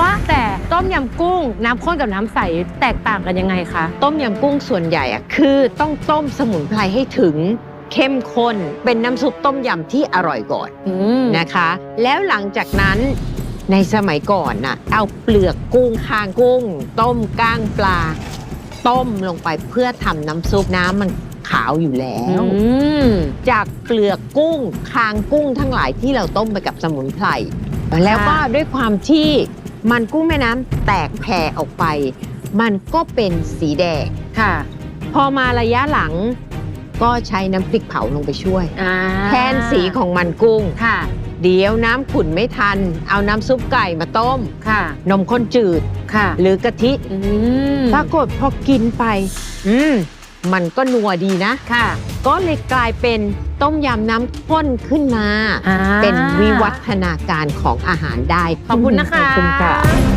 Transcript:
ว่าแต่ต้มยำกุ้งน้ำข้นกับน้ำใสแตกต่างกันยังไงคะ ต้มยำกุ้งส่วนใหญ่อะคือต้องต้มสมุนไพรให้ถึงเข้มข้นเป็นน้ำซุปต้มยำที่อร่อยก่อนอืมนะคะ แล้วหลังจากนั้นในสมัยก่อนน่ะเอาเปลือกกุ้งคางกุ้ง ต้มก้างปลา ต้มลงไปเพื่อทำน้ำซุปน้ำมันขาวอยู่แล้วอืมจากเปลือกกุ้งคางกุ้งทั้งหลายที่เราต้มไปกับสมุนไพรแล้วก็ด้วยความที่ มันกุ้งแม่น้ำแตกแผ่ออกไป มันก็เป็นสีแดง ค่ะ พอมาระยะหลังก็ใช้น้ำพริกเผาลงไปช่วย อ่าแทนสีของมันกุ้ง ค่ะ เดี๋ยวน้ำขุ่นไม่ทัน เอาน้ำซุปไก่มาต้ม ค่ะ นมข้นจืด ค่ะ หรือกะทิ อืมปรากฏพอกินไป อืม มันก็นัวดีนะ ค่ะ ก็เลยกลายเป็นต้มยำน้ำข้นขึ้นมา อ่า เป็นวิวัฒนาการของอาหารได้ขอบคุณนะคะ ขอบคุณค่ะ